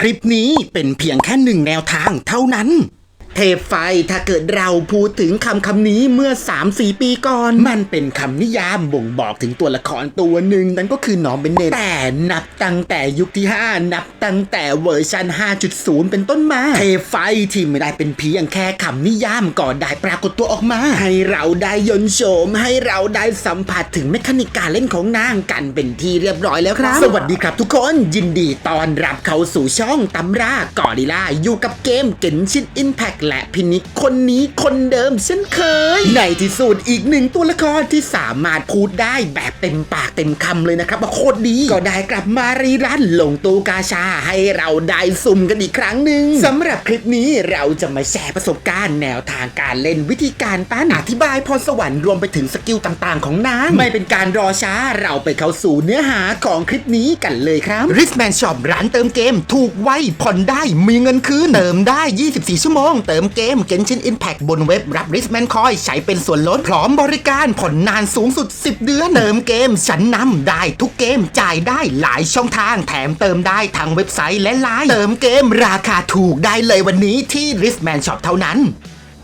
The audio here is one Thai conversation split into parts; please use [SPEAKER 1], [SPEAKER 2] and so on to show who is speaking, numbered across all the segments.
[SPEAKER 1] คลิปนี้เป็นเพียงแค่หนึ่งแนวทางเท่านั้น เทพไฟถ้าเกิดเราพูดถึงคำคำนี้เมื่อ 3-4 ปีก่อน มันเป็นคำนิยามบ่งบอกถึงตัวละครตัวหนึ่งนั่นก็คือน้องเบนเนตแต่นับตั้งแต่ยุคที่ 5 นับตั้งแต่เวอร์ชัน 5.0 เป็นต้นมา เทพไฟที่ไม่ได้เป็นเพียงแค่คำนิยามก็ได้ปรากฏตัวออกมา ให้เราได้ยนโฉมให้เราได้สัมผัสถึงเมคานิกการเล่นของนางกันเป็นที่เรียบร้อยแล้วครับ สวัสดีครับทุกคนยินดีต้อนรับเข้าสู่ช่องตำรากอริล่าอยู่กับเกมเกนชินอิมแพกและพินิกคนนี้คนเดิมเช่นเคย ในที่สุดอีกหนึ่งตัวละครที่สามารถพูดได้แบบเต็มปากเต็มคำเลยนะครับว่าโคตรดี ก็ได้กลับมารีรันลงตูกาชาให้เราได้สุ่มกันอีกครั้งหนึ่งสำหรับคลิปนี้เราจะมาแชร์ประสบการณ์แนวทางการเล่นวิธีการปั้นอธิบายพรสวรรค์รวมไปถึงสกิลต่างๆ ของนางไม่เป็นการรอช้าเราไปเข้าสู่เนื้อหาของคลิปนี้กันเลยครับ r i s m a n Shop ร้านเติมเกม ถูกไวผ่อนได้มีเงินคืนเติมได้ 24 ชั่วโมงเติมเกม Genshin Impact บนเว็บรับ r i s m a n Coin ใช้เป็นส่วนลดพร้อมบริการผ่อนนานสูงสุด 10 เดือนเติมเกมชั้นนำได้ทุกเกมจ่ายได้หลายช่องทางแถมเติมได้ทางเว็บไซต์และไลน์เติมเกมราคาถูกได้เลยวันนี้ที่ r i s m a n Shop เท่านั้น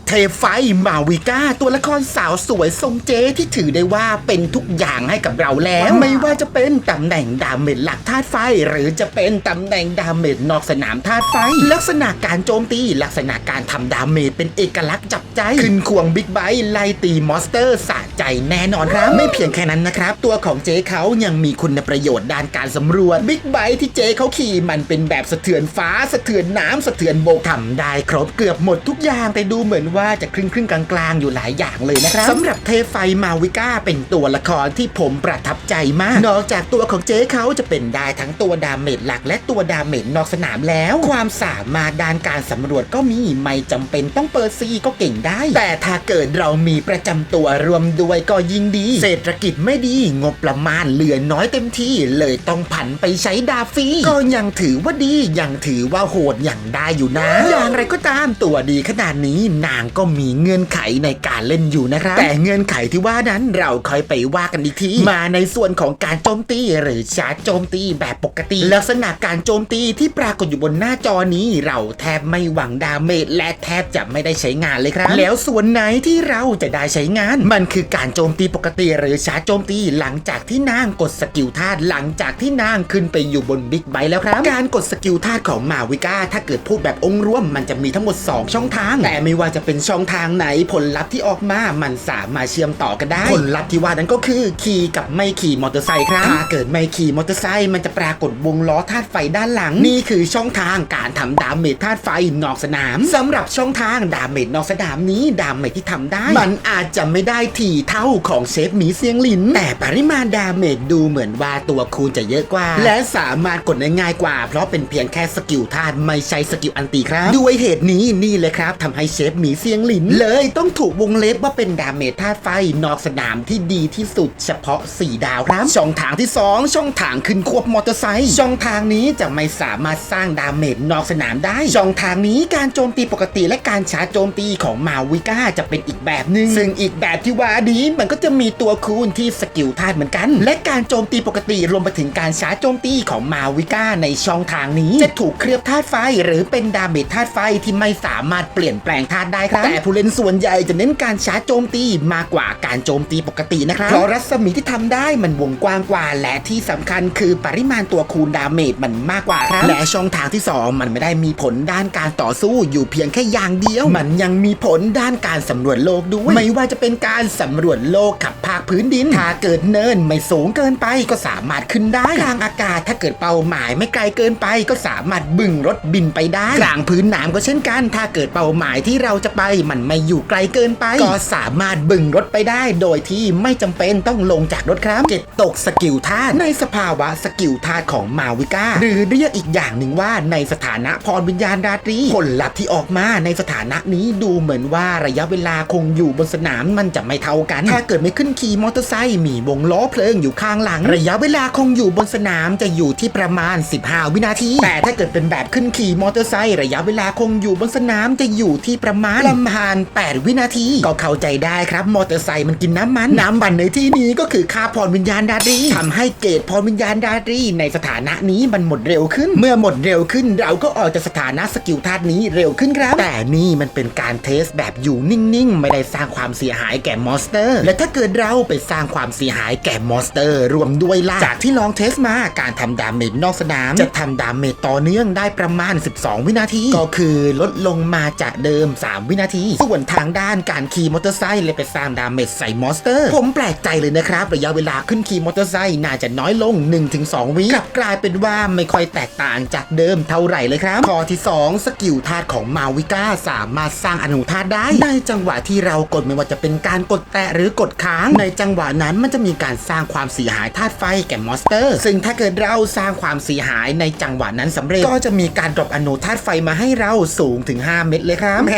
[SPEAKER 1] เทไฟมาวิก้าตัวละครสาวสวยทรงเจที่ถือได้ว่าเป็นทุกอย่างให้กับเราแล้ว ไม่ว่าจะเป็นตำแหน่งดาเมจหลักธาตุไฟ หรือจะเป็นตำแหน่งดาเมจนอกสนามธาตุไฟ ลักษณะการโจมตีลักษณะการทำดาเมจเป็นเอกลักษณ์จับใจ ขึ้นควงบิ๊กไบค์ไล่ตีมอสเตอร์สะใจแน่นอนครับ ไม่เพียงแค่นั้นนะครับ ตัวของเจเขายังมีคุณประโยชน์ด้านการสำรวจบิ๊กไบค์ที่เจเขาขี่มันเป็นแบบสะเทือนฟ้าสะเทือนน้ำสะเทือนโบกทำได้ครบเกือบหมดทุกอย่างแต่ดูเหมือนว่าจะครึ่งครึ่งกลางๆ อยู่หลายอย่างเลยนะครับสำหรับเทไฟมาวิก้าเป็นตัวละครที่ผมประทับใจมาก นอกจากตัวของเจ๊เขาจะเป็นได้ทั้งตัวดาเมจหลัก และตัวดาเมจนอกสนามแล้ว ความสามารถด้านการสำรวจก็มีไม่จำเป็นต้องเปิดซีก็เก่งได้ แต่ถ้าเกิดเรามีประจำตัวรวมด้วยก็ยิ่งดี เศรษฐกิจไม่ดีงบประมาณเหลือน้อยเต็มที่เลยต้องผันไปใช้ดาฟีก็ยังถือว่าดียังถือว่าโหดอย่างได้อยู่นะ อย่างไรก็ตามตัวดีขนาดนี้นางก็มีเงื่อนไขในการเล่นอยู่นะครับแต่เงื่อนไขที่ว่านั้นเราค่อยไปว่ากันอีกทีมาในส่วนของการโจมตีหรือชาร์จโจมตีแบบปกติ ลักษณะการโจมตีที่ปรากฏอยู่บนหน้าจอนี้ เราแทบไม่หวังดาเมจและแทบจะไม่ได้ใช้งานเลยครับ แล้วส่วนไหนที่เราจะได้ใช้งาน มันคือการโจมตีปกติหรือชาร์จโจมตีหลังจากที่นางกดสกิลธาตุหลังจากที่นางขึ้นไปอยู่บนบิ๊กไบแล้วครับ การกดสกิลธาตุของมาวิก้าถ้าเกิดพูดแบบองค์รวมมันจะมีทั้งหมด 2 ช่องทาง แต่ไม่ว่าจะเป็นช่องทางไหนผลลัพธ์ที่ออกมา มันสามารถเชื่อมต่อกันได้ ผลลัพธ์ที่ว่านั้นก็คือขี่กับไม่ขี่มอเตอร์ไซค์ครับ ถ้าเกิดไม่ขี่มอเตอร์ไซค์มันจะปรากฏวงล้อธาตุไฟด้านหลัง นี่คือช่องทางการทำดาเมจธาตุไฟนอกสนามสำหรับช่องทางดาเมจนอกสนามนี้ดาเมจที่ทำได้ มันอาจจะไม่ได้ถี่เท่าของเชฟหมีเสียงหลินแต่ปริมาณดาเมจดูเหมือนว่าตัวคูณจะเยอะกว่า และสามารถกดได้ง่ายกว่า เพราะเป็นเพียงแค่สกิลธาตุไม่ใช่สกิลอันตีครับ ด้วยเหตุนี้นี่เลยครับทำให้เชฟหมีเสียงหลิน เลยต้องถูกวงเล็บว่าเป็นดาเมจธาตุไฟนอกสนามที่ดีที่สุดเฉพาะ 4 ดาวครับ ช่องทางที่ 2 ช่องทางขึ้นควบมอเตอร์ไซค์ช่องทางนี้จะไม่สามารถสร้างดาเมจนอกสนามได้ ช่องทางนี้การโจมตีปกติและการชาร์จโจมตีของมาวิก้าจะเป็นอีกแบบหนึ่งซึ่งอีกแบบที่ว่านี้มันก็จะมีตัวคูณที่สกิลธาตุเหมือนกัน และการโจมตีปกติรวมไปถึงการชาร์จโจมตีของมาวิก้าในช่องทางนี้ จะถูกเคลือบธาตุไฟ หรือเป็นดาเมจธาตุไฟที่ไม่สามารถเปลี่ยนแปลงธาตุได้ครับแต่ผู้เล่นส่วนใหญ่จะเน้นการชาร์จโจมตีมากกว่าการโจมตีปกตินะครับเพราะรัศมีที่ทำได้มันวงกว้างกว่า และที่สำคัญคือปริมาณตัวคูณดาเมจมันมากกว่าครับและช่องทางที่ 2 มันไม่ได้มีผลด้านการต่อสู้อยู่เพียงแค่อย่างเดียว มันยังมีผลด้านการสำรวจโลกด้วย ไม่ว่าจะเป็นการสำรวจโลกขับภาคพื้นดิน ถ้าเกิดเนินไม่สูงเกินไปก็สามารถขึ้นได้กลางอากาศถ้าเกิดเป้าหมายไม่ไกลเกินไป ก็สามารถบึ่งรถบินไปได้กลางพื้นน้ำก็เช่นกัน ถ้าเกิดเป้าหมายที่เราจะไปมันไม่อยู่ไกลเกินไป ก็สามารถบึ่งรถไปได้โดยที่ไม่จำเป็นต้องลงจากรถครับเจ็ดตกสกิลธาตุในสภาวะสกิลธาตุของมาวิก้าหรือเรียกอีกอย่างหนึ่งว่าในสถานะพรวิญญาณราตรีผลลัพธ์ที่ออกมาในสถานะนี้ดูเหมือนว่าระยะเวลาคงอยู่บนสนามมันจะไม่เท่ากัน ถ้าเกิดไม่ขึ้นขี่มอเตอร์ไซค์มีวงล้อเพลิงอยู่ข้างหลัง ระยะเวลาคงอยู่บนสนามจะอยู่ที่ประมาณ 15 วินาที แต่ถ้าเกิดเป็นแบบขึ้นขี่มอเตอร์ไซค์ระยะเวลาคงอยู่บนสนามจะอยู่ที่ประมาณประมาณ 8 วินาที ก็เข้าใจได้ครับ มอเตอร์ไซค์มันกินน้ำมัน น้ำมันในที่นี้ก็คือค่าพรวิญญาณดารีทำให้เกรดพรวิญญาณดารีในสถานะนี้มันหมดเร็วขึ้น เมื่อหมดเร็วขึ้นเราก็ออกจากสถานะสกิลธาตุนี้เร็วขึ้นครับ แต่นี่มันเป็นการเทสแบบอยู่นิ่งๆ ไม่ได้สร้างความเสียหายแก่มอนสเตอร์ และถ้าเกิดเราไปสร้างความเสียหายแก่มอนสเตอร์รวมด้วยล่ะจากที่ลองเทสมาการทำดาเมจนอกสนาม จะทำดาเมจต่อเนื่องได้ประมาณ 12 วินาที ก็คือลดลงมาจากเดิม 3 วินาที ส่วนทางด้านการขี่มอเตอร์ไซค์เลยไปสร้างดาเมจใส่มอนสเตอร์ ผมแปลกใจเลยนะครับระยะเวลาขึ้นขี่มอเตอร์ไซค์น่าจะน้อยลง 1-2 วิกลับกลายเป็นว่าไม่ค่อยแตกต่างจากเดิมเท่าไหร่เลยครับข้อที่ 2 สกิลธาตุของมาวิก้าสามารถสร้างอนุธาตุได้ในจังหวะที่เรากดไม่ว่าจะเป็นการกดแตะหรือกดค้าง ในจังหวะนั้นมันจะมีการสร้างความเสียหายธาตุไฟแก่มอนสเตอร์ ซึ่งถ้าเกิดเราสร้างความเสียหายในจังหวะนั้นสำเร็จก็จะมีการดรอปอนุธาตุไฟมาให้เราสูงถึง 5 เม็ดเลยครับแหม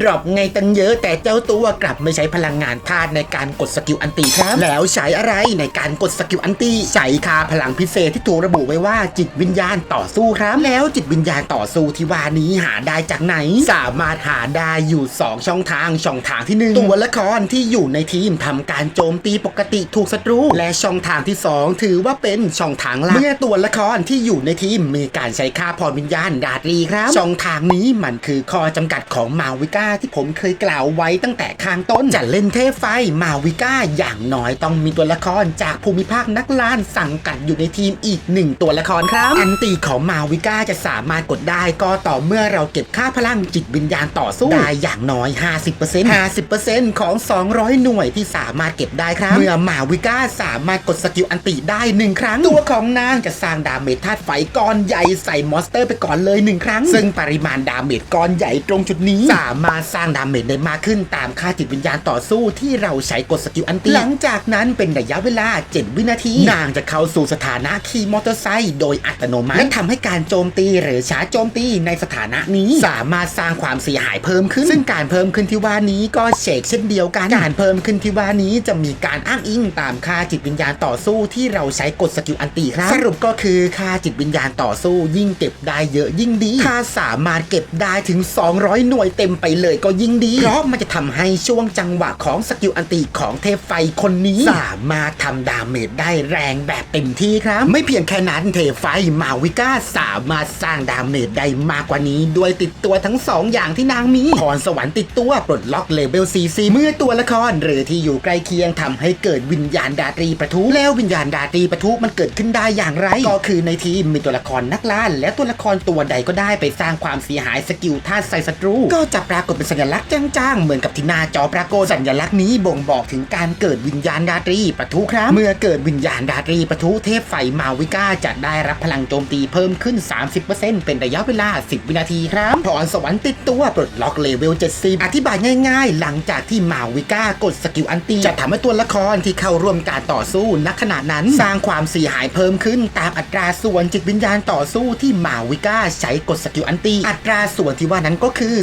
[SPEAKER 1] ดรอปไงตั้งเยอะแต่เจ้าตัวกลับไม่ใช้พลังงานธาตุในการกดสกิลอันตีครับ แล้วใช้อะไรในการกดสกิลอันตีใช้คาพลังพิเศษที่ถูกระบุไว้ว่าจิตวิญญาณต่อสู้ครับแล้วจิตวิญญาณต่อสู้ที่ว่านี้หาได้จากไหน สามารถหาได้อยู่ 2 ช่องทางช่องทางที่หนึ่งตัวละครที่อยู่ในทีมทำการโจมตีปกกติถูกศัตรู และช่องทางที่ 2 ถือว่าเป็นช่องทางหลักเมื่อตัวละครที่อยู่ในทีมมีการใช้ค่าพรวิญญาณดาตรีครับ ช่องทางนี้มันคือข้อจำกัดของมาวิก้าที่ผมเคยกล่าวไว้ตั้งแต่ข้างต้นจะเล่นเทพไฟมาวิก้าอย่างน้อยต้องมีตัวละครจากภูมิภาคนักล่านสังกัดอยู่ในทีมอีกหนึ่งตัวละครครับอันตีของมาวิก้าจะสามารถกดได้ก็ต่อเมื่อเราเก็บค่าพลังจิตวิญญาณต่อสู้ได้อย่างน้อย 50% 50%ของ 200 หน่วยที่สามารถเก็บได้ครับมื่อหมาวิก้าสามารถกดสกิลอันติได้หนึ่งครั้ง ตัวของนางจะสร้างดาเมจธาตุไฟก้อนใหญ่ใส่มอนสเตอร์ไปก่อนเลยหนึ่งครั้ง ซึ่งปริมาณดาเมจก้อนใหญ่ตรงจุดนี้ สามารถสร้างดาเมจได้มากขึ้นตามค่าจิตวิญญาณต่อสู้ที่เราใช้กดสกิลอันติ หลังจากนั้นเป็นระยะเวลา 7 วินาที นางจะเข้าสู่สถานะขี่มอเตอร์ไซค์โดยอัตโนมัติและทำให้การโจมตีหรือชาร์จโจมตีในสถานะนี้ สามารถสร้างความเสียหายเพิ่มขึ้น ซึ่งการเพิ่มขึ้นที่ว่านี้ก็เชกเช่นเดียวกันการเพิ่มขึ้นที่ว่านี้จะมีการอ้างอิงตามค่าจิตวิญญาณต่อสู้ที่เราใช้กดสกิลอันติครับ สรุปก็คือค่าจิตวิญญาณต่อสู้ยิ่งเก็บได้เยอะยิ่งดีถ้าสามารถเก็บได้ถึง 200 หน่วยเต็มไปเลยก็ยิ่งดี เพราะมันจะทำให้ช่วงจังหวะของสกิลอันติของเทพไฟคนนี้ สามารถทำดาเมจได้แรงแบบเต็มที่ครับ ไม่เพียงแค่นั้นเทพไฟมาวิก้าสามารถสร้างดาเมจได้มากกว่านี้ ด้วยติดตัวทั้งสองอย่างที่นางมีพรสวรรค์ติดตัวปลดล็อกเลเวล 40 เมื่อตัวละครหรือที่อยู่ใกล้เคียงทำให้เกิดวิญญาณดาตรีประทุ แล้ววิญญาณดาตรีประทุมันเกิดขึ้นได้อย่างไร ก็คือในทีมมีตัวละครนักล่าและตัวละครตัวใดก็ได้ไปสร้างความเสียหายสกิลธาใส่ศัตรู ก็จะปรากฏเป็นสัญลักษณ์จ้างๆ เหมือนกับที่หน้าจอปรากฏสัญลักษณ์นี้บ่งบอกถึงการเกิดวิญญาณดาตรีประทุครับ เมื่อเกิดวิญญาณดาตรีประทุเทพไฟมาวิก้าจะได้รับพลังโจมตีเพิ่มขึ้น 30%เป็นระยะเวลา 10 วินาทีครับพรสวรรค์ติดตัวปลดล็อกเลเวล70 อธิบายง่าย ๆ หลังจากที่มาวิก้ากดสกิลอันตีจะทำให้ตัวละครที่เข้าร่วมการต่อสู้ณขณะนั้น สร้างความเสียหายเพิ่มขึ้นตามอัตราส่วนจิตวิญญาณต่อสู้ที่มาวิก้าใช้กดสกิลอันตีอัตราส่วนที่ว่านั้นก็คือ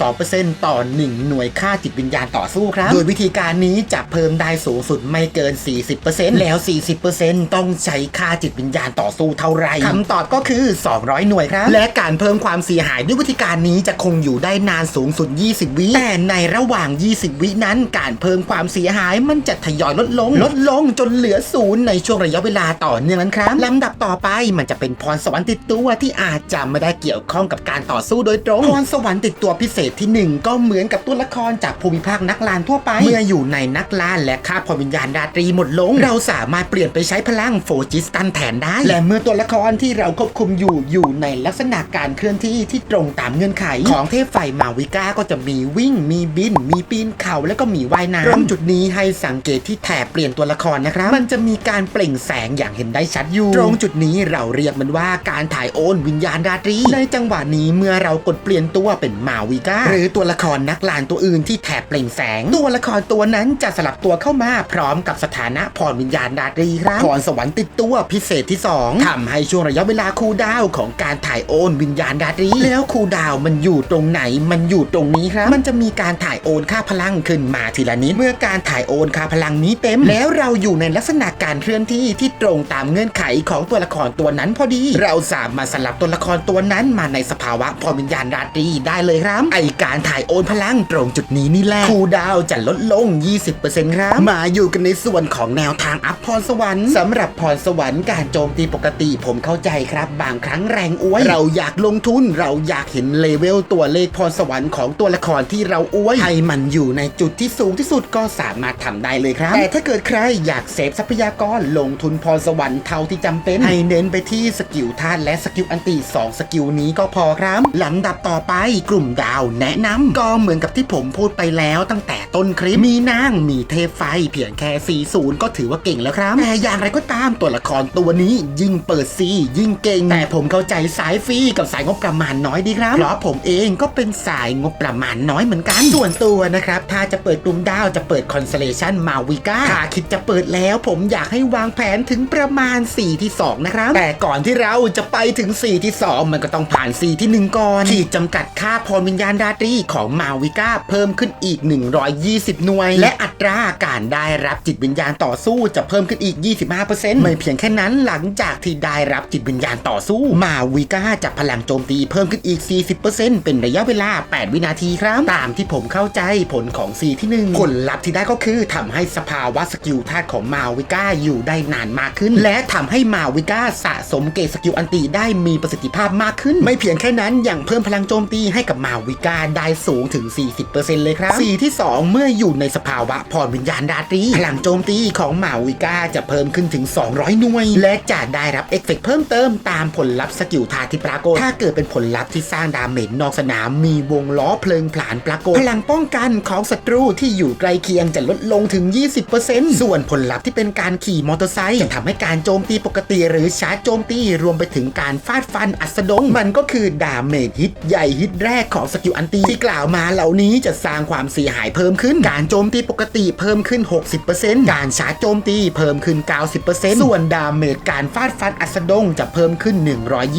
[SPEAKER 1] 0.2%ต่อ 1 หน่วยค่าจิตวิญญาณต่อสู้ครับโดยวิธีการนี้จะเพิ่มได้สูงสุดไม่เกิน 40%แล้ว 40%ต้องใช้ค่าจิตวิญญาณต่อสู้เท่าไหร่คำตอบก็คือ 200 หน่วยครับ และการเพิ่มความเสียหายด้วยวิธีการนี้จะคงอยู่ได้นานสูงสุด 20 วิแต่ในระหว่าง 20 วินั้นการเพิ่มความเสียหายมันจะทยอยลดลง ลดลงจนเหลือศูนย์ในช่วงระยะเวลาต่อเนื่องนั้นครับลำดับต่อไปมันจะเป็นพรสวรรค์ติดตัวที่อาจจะไม่ได้เกี่ยวข้องกับการต่อสู้โดยตรงพรสวรรค์ติดตัวพิเศษที่หนึ่งก็เหมือนกับตัวละครจากภูมิภาคนักลานทั่วไป เมื่ออยู่ในนักลานและค่าพรวิญญาณดาตรีหมดลง เราสามารถเปลี่ยนไปใช้พลังโฟจิสตันแทนได้ และเมื่อตัวละครที่เราควบคุมอยู่อยู่ในลักษณะการเคลื่อนที่ที่ตรงตามเงื่อนไข ของเทพไฟมาวิก้าก็จะมีวิ่ง มีบิน มีปีนเขาแล้วก็มีว่ายน้ำตรงจุดนี้ให้สังเกตที่แถบเปลี่ยนตัวละครนะครับ มันจะมีการเปล่งแสงอย่างเห็นได้ชัดอยู่ ตรงจุดนี้เราเรียกมันว่าการถ่ายโอนวิญญาณดาตรี ในจังหวะนี้เมื่อเรากดเปลี่ยนตัวเป็นมาวิก้าหรือตัวละครนักลานตัวอื่นที่แถบเปล่งแสง ตัวละครตัวนั้นจะสลับตัวเข้ามาพร้อมกับสถานะพรวิญญาณดาตรีครับพรสวรรค์ติดตัวพิเศษที่สองทำให้ช่วงระยะเวลาคูลดาวน์ของการถ่ายโอนวิญญาณดาตรีแล้วคูลดาวน์มันอยู่ตรงไหนมันอยู่ตรงนี้ครับ มันจะมีการถ่ายโอนค่าพลังขึ้นมาทีละนิดเมื่อการถ่ายโอนค่าพลังนี้เต็ม แล้วเราอยู่ในลักษณะการเคลื่อนที่ที่ตรงตามเงื่อนไขของตัวละครตัวนั้นพอดี เราสามารถสลับตัวละครตัวนั้นมาในสภาวะพรวิญญาณดาตรีได้เลยครับ ไอการการถ่ายโอนพลังตรงจุดนี้นี่แหละคูลดาวน์จะลดลง 20%ครับ มาอยู่กันในส่วนของแนวทางอัพพรสวรรค์สำหรับพรสวรรค์การโจมตีปกติผมเข้าใจครับ บางครั้งแรงอวย เราอยากลงทุนเราอยากเห็นเลเวลตัวเลขพรสวรรค์ของตัวละครที่เราอวยให้มันอยู่ในจุดที่สูงที่สุดก็สามารถทำได้เลยครับแต่ถ้าเกิดใครอยากเซฟทรัพยากรลงทุนพรสวรรค์เท่าที่จำเป็น ให้เน้นไปที่สกิลธาตุและสกิลอันติ2สกิลนี้ก็พอครับลำดับต่อไปกลุ่มดาวแนะนำก็เหมือนกับที่ผมพูดไปแล้วตั้งแต่ต้นคลิปมีนางมีเทพไฟเพียงแค่ 40 ก็ถือว่าเก่งแล้วครับ แต่อย่างไรก็ตามตัวละครตัวนี้ยิ่งเปิดซียิ่งเก่ง แต่ผมเข้าใจสายฟรีกับสายงบประมาณน้อยดีครับ เพราะผมเองก็เป็นสายงบประมาณน้อยเหมือนกัน ส่วนตัวนะครับ ถ้าจะเปิดกลุ่มดาวจะเปิดคอนเซเลชันมาวิก้าถ้าคิดจะเปิดแล้ว ผมอยากให้วางแผนถึงประมาณ 4 ที่ 2 นะครับ แต่ก่อนที่เราจะไปถึง 4 ที่ 2 มันก็ต้องผ่าน 4 ที่ 1 ก่อน ขีดจำกัดค่าพรวิญญาณราตรีของมาวิก้าเพิ่มขึ้นอีก 120 หน่วย และอั ตราการได้รับจิตวิญญาณต่อสู้จะเพิ่มขึ้นอีก 25%ไม่เพียงแค่นั้นหลังจากที่ได้รับจิตวิญญาณต่อสู้ มาวิก้าจะพลังโจมตีเพิ่มขึ้นอีก 40%เป็นระยะเวลา 8 วินาทีครับ ตามที่ผมเข้าใจผลของ C ที่ 1 ผลลัพธ์ที่ได้ก็คือทำให้สภาวะสกิลธาตุของมาวิก้าอยู่ได้นานมากขึ้น และทำให้มาวิก้าสะสมเกรดสกิลอันติได้มีประสิทธิภาพมากขึ้น ไม่เพียงแค่นั้นยังเพิ่มพลังโจมตีให้กับมาวิก้าได้สูงถึง 40%เลยครับ C ที่ 2 เมื่ออยู่ในสภาวะพรวิญญาณราตรีพลังโจมตีของมาวิก้าจะเพิ่มขึ้นถึง 200 หน่วย และจะได้รับเอฟเฟกต์เพิ่มเติมตามผลลัพธ์สกิลธาตุที่ปรากฏ ถ้าเกิดเป็นผลลัพธ์ที่สร้างดาเมจนอกสนามมีวงล้อเพลิงผลาญปรากฏ พลังป้องกันของศัตรูที่อยู่ใกล้เคียงจะลดลงถึง 20%ส่วนผลลัพธ์ที่เป็นการขี่มอเตอร์ไซค์จะทำให้การโจมตีปกติ หรือชาร์จโจมตีรวมไปถึงการฟาดฟันอัสดง มันก็คือดาเมจฮิตใหญ่ฮิตแรกของสกิลอันตีที่กล่าวมาเหล่านี้จะสร้างความเสียหายเพิ่มขึ้นการโจมตีปกติเพิ่มขึ้น 60%การชาร์จโจมตีเพิ่มขึ้น 90%ส่วนดาเมจการฟาดฟันอัสดงจะเพิ่มขึ้น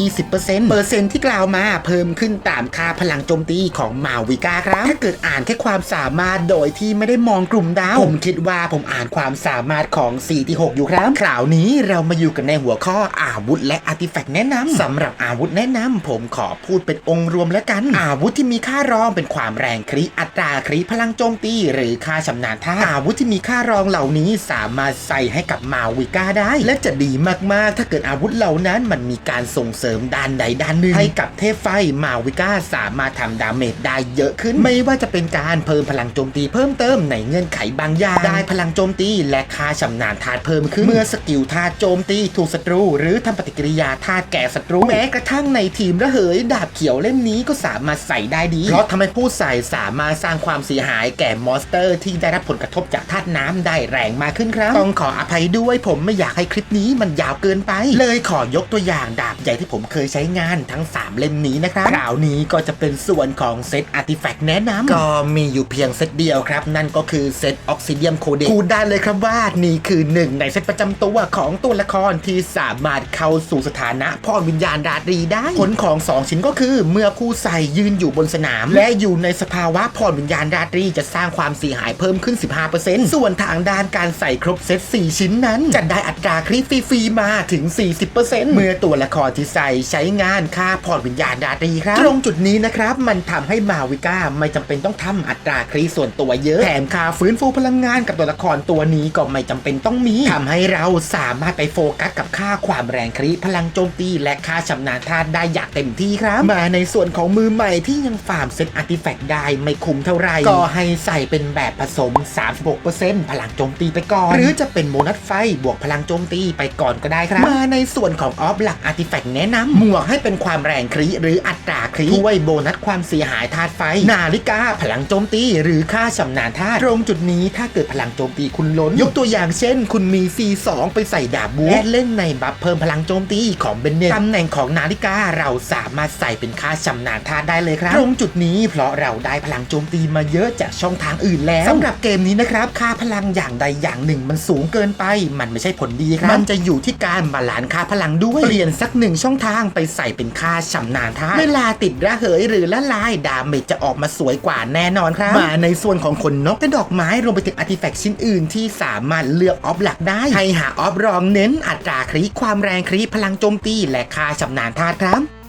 [SPEAKER 1] 120%เปอร์เซ็นต์ที่กล่าวมาเพิ่มขึ้นตามค่าพลังโจมตีของมาวิกาครับ ถ้าเกิดอ่านแค่ความสามารถโดยที่ไม่ได้มองกลุ่มดาว ผมคิดว่าผมอ่านความสามารถของ 4 ที่ 6 อยู่ครับ คราวนี้เรามาอยู่กันในหัวข้ออาวุธและอาร์ติแฟกต์แนะนำสำหรับอาวุธแนะนำผมขอพูดเป็นองค์รวมแล้วกัน อาวุธที่มีค่ารองเป็นความแรงคริอัตราคริพลังโจมตี หรือค่าชำนาญท่าตุอาวุธที่มีค่ารองเหล่านี้สามารถใส่ให้กับมาวิกาได้ และจะดีมากๆ ถ้าเกิดอาวุธเหล่านั้นมันมีการส่งเสริมด้านใดด้านหนึ่งให้กับเทพไฟมาวิกาสามารถทำดาเมจได้เยอะขึ้น ไม่ว่าจะเป็นการเพิ่มพลังโจมตีเพิ่มเติมในเงื่อนไขบางอย่างได้พลังโจมตีและค่าชำนาญธาตุเพิ่มขึ้นเมื่อสกิลธาตุโจมตีถูกศัตรู หรือทำปฏิกิริยาธาตุแก่ศัตรูแม้กระทั่งในทีมระเหย ดาบเขียวเล่มนี้ก็สามารถใส่ได้ดีเพราะทำให้ผู้ใส่สามารถสร้างความเสียหายแก่มอนสเตอร์ที่ได้รับผลกระทบจากธาตุน้ำได้แรงมากขึ้นครับ ต้องขออภัยด้วยผมไม่อยากให้คลิปนี้มันยาวเกินไป เลยขอยกตัวอย่างดาบใหญ่ที่ผมเคยใช้งานทั้ง 3 เล่มนี้นะครับคราวนี้ก็จะเป็นส่วนของเซตอาร์ติแฟกต์แนะนำก็มีอยู่เพียงเซตเดียวครับ นั่นก็คือเซตออกซิเดียมโคเดพูดได้เลยครับว่านี่คือหนึ่งในเซตประจำตัวของตัวละครที่สามารถเข้าสู่สถานะพ่อวิญญาณราตรีได้ผลของ 2 ชิ้นก็คือ เมื่อผู้ใส่ยืนอยู่บนสนาม และอยู่ในสภาวะพ่อวิญญาณราตรีจะสร้างความเสียหายเพิ่มขึ้น15%ส่วนทางด้านการใส่ครบเซต 4 ชิ้นนั้น จะได้อัตราคลิปฟรีๆมาถึง 40%เมื่อตัวละครที่ใส่ใช้งานค่าพรวิญญาณราตรีครับ ตรงจุดนี้นะครับ มันทำให้มาวิก้าไม่จำเป็นต้องทำอัตราคลิส่วนตัวเยอะ แถมค่าฟื้นฟูพลังงานกับตัวละครตัวนี้ก็ไม่จำเป็นต้องมีทำให้เราสามารถไปโฟกัสกับค่าความแรงคลิพลังโจมตีและค่าชำนาญธาตุได้อย่างเต็มที่ครับ มาในส่วนของมือใหม่ที่ยังฟาร์มเซตอาร์ติแฟกต์ได้ไม่คุ้มเท่าไหร่ก็ให้ใส่เป็นแบบผสม36%พลังโจมตีไปก่อน หรือจะเป็นโมนัสไฟบวกพลังโจมตีไปก่อนก็ได้ครับ มาในส่วนของออฟหลักอาร์ติแฟกต์แนะนำหมวกให้เป็นความแรงคริหรืออัตราคริช่วยโบนัสความเสียหายธาตุไฟ นาฬิกาพลังโจมตี หรือค่าชำนาญธาตุตรงจุดนี้ถ้าเกิดพลังโจมตีคุณล้น ยกตัวอย่างเช่น คุณมี C2 ไปใส่ดาบบูและเล่นในบัฟเพิ่มพลังโจมตีของเบนเนตตำแหน่งของนาฬิกาเราสามารถใส่เป็นค่าชำนาญธาตุได้เลยครับ ตรงจุดนี้เพราะเราได้พลังโจมตีมาเยอะจากช่องทางอื่นแล้วสำหรับเกมนี้นะครับ ค่าพลังอย่างใดอย่างหนึ่งมันสูงเกินไป มันไม่ใช่ผลดีครับ มันจะอยู่ที่การบาลานซ์ค่าพลังด้วย เปลี่ยนสักหนึ่งช่องทางไปใส่เป็นค่าชำนาญธาตุเวลาติดระเหยหรือละลายดาเมจจะออกมาสวยกว่าแน่นอนครับ มาในส่วนของขนนกและดอกไม้รวมไปถึงอาร์ติแฟกต์ชิ้นอื่นที่สามารถเลือกออฟหลักได้ให้หาออฟรองเน้นอัตราคลิความแรงคลิพลังโจมตีและค่าชำนาญธาตุครับ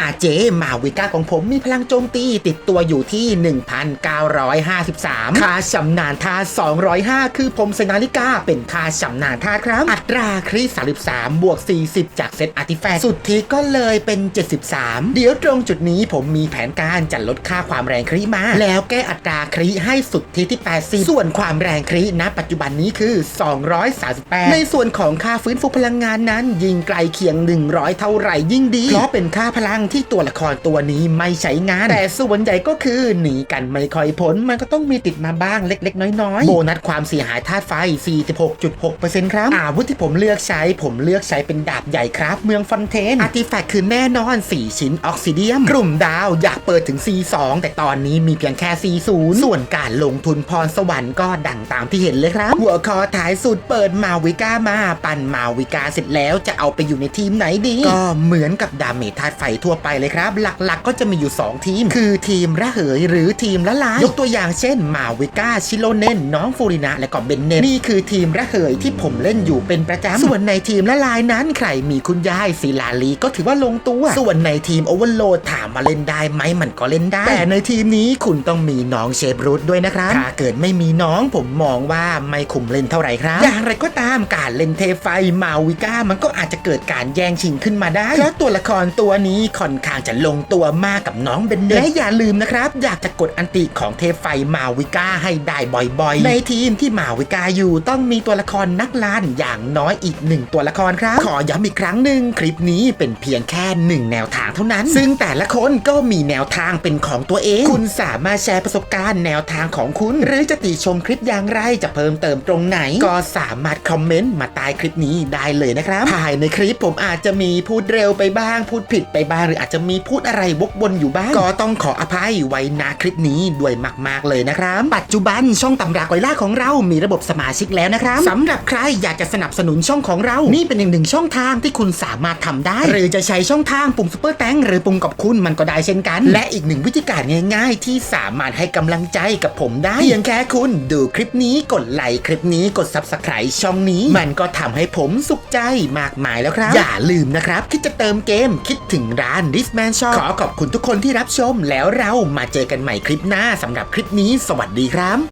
[SPEAKER 1] อาเจมาวิก้าของผมมีพลังโจมตีติดตัวอยู่ที่ 1,953 ค่าชำนาญท่า 205 คือผมเซนาลิกาเป็นค่าชำนาญท่าครับ อัตราคริส33 บวก 40 จากเซตอาร์ติแฟกต์สุดทีก็เลยเป็น 73 เดี๋ยวตรงจุดนี้ผมมีแผนการจะลดค่าความแรงคริมา แล้วแก้อัตราคริให้สุดที่ที่ 80 ส่วนความแรงคริณปัจจุบันนี้คือ 238 ในส่วนของค่าฟื้นฟูพลังงานนั้น ยิ่งไกลเคียง 100 เท่าไหร่ยิ่งดีเพราะเป็นค่าพลังที่ตัวละครตัวนี้ไม่ใช้งาน แต่ส่วนใหญ่ก็คือหนีกันไม่ค่อยพ้นมันก็ต้องมีติดมาบ้างเล็ก ๆ น้อยๆ โบนัสความเสียหายธาตุไฟ 46.6%ครับ อาวุธที่ผมเลือกใช้ผมเลือกใช้เป็นดาบใหญ่ครับ เมืองฟอนเทนอาร์ติแฟกต์คือแน่นอน 4 ชิ้นออกซิเดียม กลุ่มดาวอยากเปิดถึง C2 แต่ตอนนี้มีเพียงแค่ C0 ส่วนการลงทุนพรสวรรค์ก็ดังตามที่เห็นเลยครับ หัวคอท้ายสุดเปิดมาวิก้ามาปั่นมาวิก้าเสร็จแล้วจะเอาไปอยู่ในทีมไหนดี ก็เหมือนกับดาเมจธาตุไฟทั่วไปเลยครับ หลักๆก็จะมีอยู่ 2 ทีม คือทีมระเหยหรือทีมละลายยกตัวอย่างเช่นมาวิก้าชิโลเนนน้องฟูรินะและก็เบนเนตนี่คือทีมระเหยที่ผมเล่นอยู่เป็นประจำส่วนในทีมละลายนั้นใครมีคุณยายศิลาลีก็ถือว่าลงตัว ส่วนในทีมโอเวอร์โหลดถามมาเล่นได้ไหมมันก็เล่นได้ แต่ในทีมนี้คุณต้องมีน้องเชฟรูทด้วยนะครับถ้าเกิดไม่มีน้องผมมองว่าไม่คุ้มเล่นเท่าไหร่ครับ อย่างไรก็ตามการเล่นเทไฟมาวิก้ามันก็อาจจะเกิดการแย่งชิงขึ้นมาได้ เพราะตัวละครตัวนี้คอนข้างจะลงตัวมากกับน้องเบนเดนและอย่าลืมนะครับ อยากจะกดอันติของเทไฟมาวิก้าให้ได้บ่อยๆ ในทีมที่มาวิก้าอยู่ต้องมีตัวละครนักล่านอย่างน้อยอีกหนึ่งตัวละครครับ ขอย้ำอีกครั้งหนึ่งคลิปนี้เป็นเพียงแค่หนึ่งแนวทางเท่านั้น ซึ่งแต่ละคนก็มีแนวทางเป็นของตัวเอง คุณสามารถแชร์ประสบการณ์แนวทางของคุณ หรือจะติชมคลิปอย่างไรจะเพิ่มเติมตรงไหน ก็สามารถคอมเมนต์มาใต้คลิปนี้ได้เลยนะครับภายในคลิปผมอาจจะมีพูดเร็วไปบ้าง พูดผิดไปบ้างหรืออาจจะมีพูดอะไรวกวนอยู่บ้าง ก็ต้องขออภัยไว้ณคลิปนี้ด้วยมาก ๆ เลยนะครับ ปัจจุบันช่องตำรากไวล่าของเรา มีระบบสมาชิกแล้วนะครับสำหรับใครอยากจะสนับสนุนช่องของเรา นี่เป็นอีกหนึ่งช่องทางที่คุณสามารถทำได้ หรือจะใช้ช่องทางปุ่มซุปเปอร์แตงหรือปุ่มกับคุณมันก็ได้เช่นกัน และอีกหนึ่งวิธีการง่าย ๆ ที่สามารถให้กำลังใจกับผมได้เพียงแค่คุณดูคลิปนี้กดไลค์คลิปนี้กด subscribe ช่องนี้ มันก็ทำให้ผมสุขใจมากมายแล้วครับ อย่าลืมนะครับคิดจะเติมเกมคิดถึงร้าน Disman Shop ขอขอบคุณทุกคนที่รับชมแล้วเรามาเจอกันใหม่คลิปหน้าสำหรับคลิปนี้ สวัสดีครับ